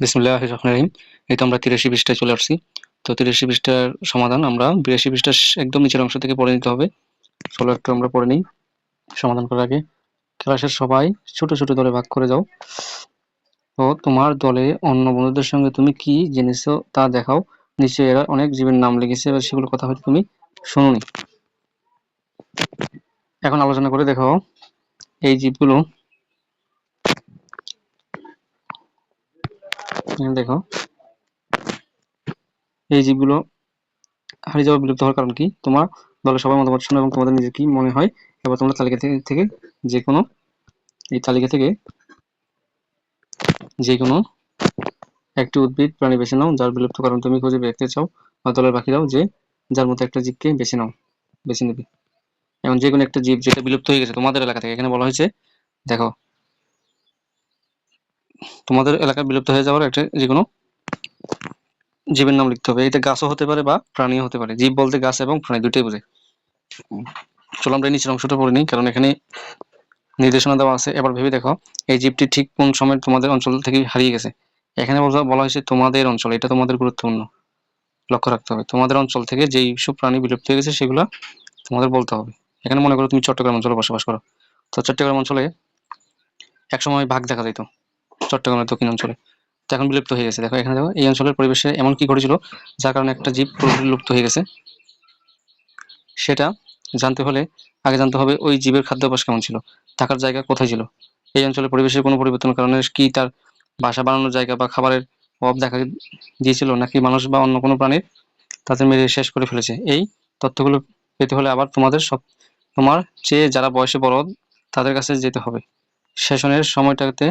বিসমুল্লাহ রহমান রহিম। এই তো আমরা তিরাশি পৃষ্ঠায় চলে আসছি। তো তিরাশি পৃষ্ঠার সমাধান আমরা বিরাশি পৃষ্ঠার একদম নিচের অংশ থেকে পড়ে নিতে হবে। চলো একটু আমরা পড়ে নিই সমাধান করার আগে। ক্লাসের সবাই ছোট ছোট দলে ভাগ করে যাও। তো তোমার দলে অন্য বন্ধুদের সঙ্গে তুমি কি জেনেছো তা দেখাও। নিশ্চয়ই এরা অনেক জীবের নাম লিখেছে, এবার সেগুলো কথা হয়তো তুমি শুনুনি। এখন আলোচনা করে দেখাও। এই জীবগুলো দেখো। এই জীবগুলো হারিয়ে যাওয়া বিলুপ্ত হওয়ার কারণ কি? তোমার দলের সবাই মতামত শোনো এবং তোমাদের নিজের কি মনে হয়? এবার তোমরা তালিকা থেকে যে কোনো এই তালিকা থেকে যে কোনো একটি উদ্ভিদ, প্রাণী বেছে নাও, যার বিলুপ্ত কারণ তুমি খুঁজে দেখতে চাও বা দলের বাকিরাও যে যার মতো একটা জীবকে বেছে নাও, বেছে নেবে। এমন যে কোনো একটা জীব যেটা বিলুপ্ত হয়ে গেছে তোমাদের এলাকা থেকে। এখানে বলা হয়েছে, দেখো তোমাদের এলাকায় বিলুপ্ত হয়ে যাওয়ার একটা যে কোনো জীবের নাম লিখতে হবে। এটা গাছও হতে পারে বা প্রাণীও হতে পারে। জীব বলতে গাছ এবং প্রাণী দুটোই বোঝে চলো আমরা নিচের অংশটা পড়ে নিই, কারণ এখানে নির্দেশনা দেওয়া আছে। এবার ভেবে দেখো, এই জীবটি ঠিক কোন সময় তোমাদের অঞ্চল থেকে হারিয়ে গেছে? এখানে বলা হয়েছে তোমাদের অঞ্চল। এটা তোমাদের গুরুত্বপূর্ণ। লক্ষ্য রাখতে হবে। তোমাদের অঞ্চল থেকে যেই সব প্রাণী বিলুপ্ত হয়ে গেছে, সেগুলো তোমাদের বলতে হবে। এখানে মনে করো তুমি চট্টগ্রাম অঞ্চলে বসবাস করো। তো চট্টগ্রাম অঞ্চলে একসময় ভাগ দেখা যেত চট্টগ্রামের দক্ষিণ অঞ্চলে। তো এখন বিলুপ্ত হয়ে গেছে। দেখো, এখানে দেখো, এই অঞ্চলের পরিবেশে এমন কি ঘটেছিল, যার কারণে একটা জীব পুরোপুরি লুপ্ত হয়ে গেছে। সেটা জানতে হলে আগে জানতে হবে ওই জীবের খাদ্যাভ্যাস কেমন ছিল, থাকার জায়গা কোথায় ছিল। এই অঞ্চলের পরিবেশের কোনো পরিবর্তনের কারণে কি তার বাসা বানানোর জায়গা বা খাবারের অভাব দেখা দিয়েছিল, নাকি মানুষ বা অন্য কোনো প্রাণীর তাদের মেরে শেষ করে ফেলেছে? এই তথ্যগুলো পেতে হলে আবার তোমাদের সব, তোমার চেয়ে যারা বয়সে বড়, তাদের কাছে যেতে হবে। সেশনের সময়টাতে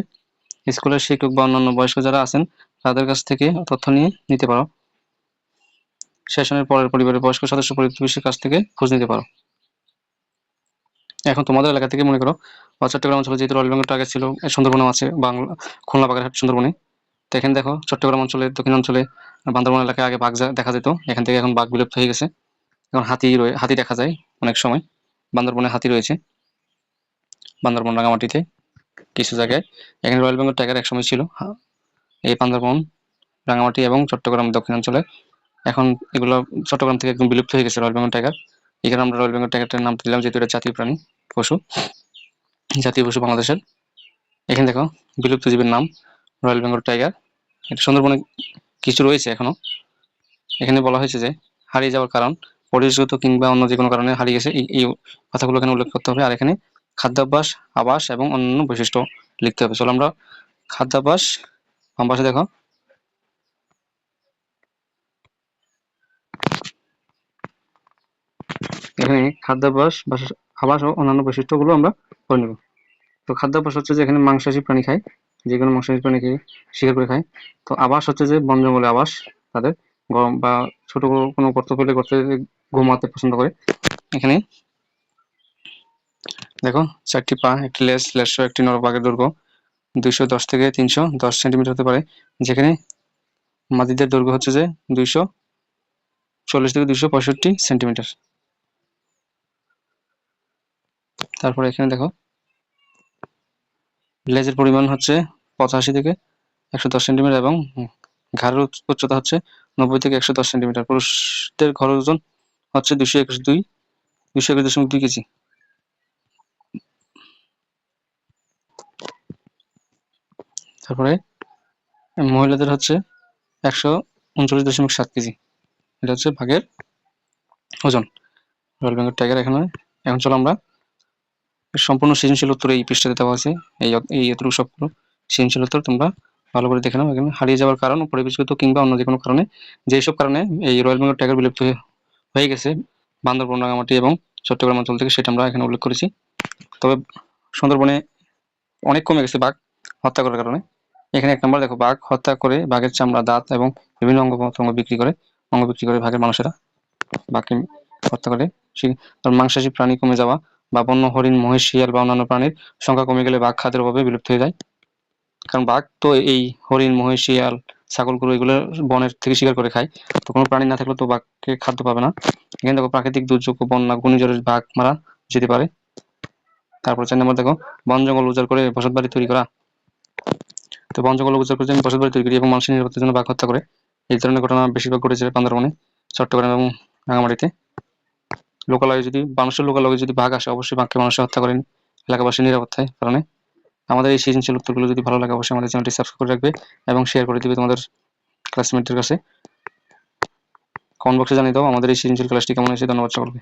স্কুলের শিক্ষক বা অন্যান্য বয়স্ক যারা আছেন, তাদের কাছ থেকে তথ্য নিয়ে নিতে পারো। সেশনের পরের পরিবারের বয়স্ক সদস্য প্রতিবেশীর কাছ থেকে খোঁজ নিতে পারো। এখন তোমাদের এলাকা থেকে মনে করো বা চট্টগ্রাম অঞ্চলে যেহেতু রয়্যাল বেঙ্গল টাইগার ছিল সুন্দরবনও আছে, বাংলা, খুলনা বাগেরহাট, সুন্দরবনে। তো এখানে দেখো, চট্টগ্রাম অঞ্চলে, দক্ষিণ অঞ্চলে বান্দরবন এলাকায় আগে বাঘ দেখা যেত, এখান থেকে এখন বাঘ বিলুপ্ত হয়ে গেছে। এখন হাতি হাতি দেখা যায় অনেক সময়, বান্দরবনে হাতি রয়েছে। বান্দরবন রাঙামাটিতে। কিছু জায়গায়। এখানে রয়্যাল বেঙ্গল টাইগার একসময় ছিল। এই বান্দরবন রাঙামাটি এবং চট্টগ্রাম দক্ষিণাঞ্চলে। এখন এগুলো চট্টগ্রাম থেকে একদম বিলুপ্ত হয়ে গেছে রয়্যাল বেঙ্গল টাইগার এখানে আমরা রয়্যাল বেঙ্গল টাইগারটার নাম দিলাম যেহেতু এটা জাতীয় প্রাণী, পশু, জাতীয় পশু বাংলাদেশের। এখানে দেখো, বিলুপ্ত জীবের নাম রয়্যাল বেঙ্গল টাইগার এটা সুন্দরবনে কিছু রয়েছে এখনও। এখানে বলা হয়েছে যে, হারিয়ে যাওয়ার কারণ, পরিবেশগত কিংবা অন্য যে কোনো কারণে হারিয়ে গেছে। এই কথাগুলো এখানে উল্লেখ করতে হবে। আর এখানে খাদ্যাভ্যাস, আবাস এবং অন্যান্য বৈশিষ্ট্য লিখতে হবে। চলো আমরা খাদ্যাভ্যাস পাশে দেখো। এখানে খাদ্যাভ্যাস আবাস ও অন্যান্য বৈশিষ্ট্যগুলো আমরা করে নেব। তো খাদ্যাভ্যাস হচ্ছে যে এখানে মাংসাশী প্রাণী খায়, যে কোনো মাংসাশী প্রাণীকে শিকার করে খায়। তো আবাস হচ্ছে যে বন জঙ্গলে আবাস, তাদের গরম বা ছোট কোনো গর্ত পেলে গর্তে ঘুমাতে পছন্দ করে। এখানে দেখো, চারটি পা, একটি লেস লেস একটি নরবাগের দৈর্ঘ্য দুইশো দশ থেকে তিনশো দশ সেন্টিমিটার হতে পারে। যেখানে মাদিদের দৈর্ঘ্য হচ্ছে যে দুইশো চল্লিশ থেকে দুইশো পঁয়ষট্টি সেন্টিমিটার। তারপরে এখানে দেখো, লেজের পরিমাণ হচ্ছে পঁচাশি থেকে একশো দশ সেন্টিমিটার এবং ঘাড়ের উচ্চতা হচ্ছে নব্বই থেকে একশো দশ সেন্টিমিটার। পুরুষদের ঘর ওজন হচ্ছে দুশো একুশ দুই দুশো একুশ দশমিক দুই কেজি। তারপরে মহিলাদের হচ্ছে একশো উনচল্লিশ দশমিক সাত কেজি। এটা হচ্ছে ভাগের ওজন। রয়্যাল বেঙ্গল টাইগার এখানে এখন চলো আমরা সম্পূর্ণ সৃজনশীল উত্তর এই পৃষ্ঠাতে দেওয়া আছে। এই এই এতটুকু সবগুলো সৃজনশীল উত্তর, তোমরা ভালো করে দেখে নাও। এখানে হারিয়ে যাওয়ার কারণ, পরিবেশগত কিংবা অন্য যে কোনো কারণে যেসব কারণে এই রয়্যাল বেঙ্গল টাইগার বিলুপ্ত হয়ে গেছে বান্দরবন রাঙামাটি এবং চট্টগ্রাম অঞ্চল থেকে, সেটা আমরা এখানে উল্লেখ করেছি। তবে সুন্দরবনে অনেক কমে গেছে বাঘ হত্যা করার কারণে। এখানে এক নম্বর দেখো, বাঘ হত্যা করে বাঘের চামড়া, দাঁত এবং বিভিন্ন অঙ্গ প্রত্যঙ্গ বিক্রি করে, অঙ্গ বিক্রি করে ভাগের মানুষেরা বাঘকে হত্যা করে। মাংসাশী প্রাণী কমে যাওয়া বা বন্য, হরিণ, মহিষ, শিয়াল বা অন্যান্য প্রাণীর সংখ্যা কমে গেলে বাঘ খাদ্যের অভাবে বিলুপ্ত হয়ে যায়। কারণ বাঘ তো এই হরিণ, মহিষ, শিয়াল, ছাগল, গরু এগুলো বনের থেকে শিকার করে খায়। তো কোনো প্রাণী না থাকলে তো বাঘকে খাদ্য পাবে না। এখানে দেখো, প্রাকৃতিক দুর্যোগ বন্যা ঘূর্ণিঝড়ের বাঘ মারা যেতে পারে। তারপর চার নম্বর দেখো, বন জঙ্গল উজাড় করে বসত বাড়ি তৈরি করা। তো জঙ্গল অভিযোগ করেছেন বসত বাড়ি তৈরি এবং মানুষের নিরাপত্তার জন্য বাঘ হত্যা করে। এই ধরনের ঘটনা বেশিরভাগ ঘটেছে বান্দরবনে, চট্টগ্রাম এবং রাঙামাটিতে লোকালয়ে যদি, মানুষের লোকালয়ে যদি বাঘ আসে, অবশ্যই বাঘকে মানুষে হত্যা করেন এলাকাবাসীর নিরাপত্তায় কারণে। আমাদের এই সৃজনশীল উত্তরগুলো যদি ভালো লাগে, অবশ্যই আমাদের চ্যানেলটি সাবস্ক্রাইব করে রাখবে এবং শেয়ার করে দিবে তোমাদের ক্লাসমেটদের কাছে। কমেন্ট বক্সে জানিয়ে দাও আমাদের এই সৃজনশীল ক্লাসটি কেমন হয়েছে। ধন্যবাদ সকলকে।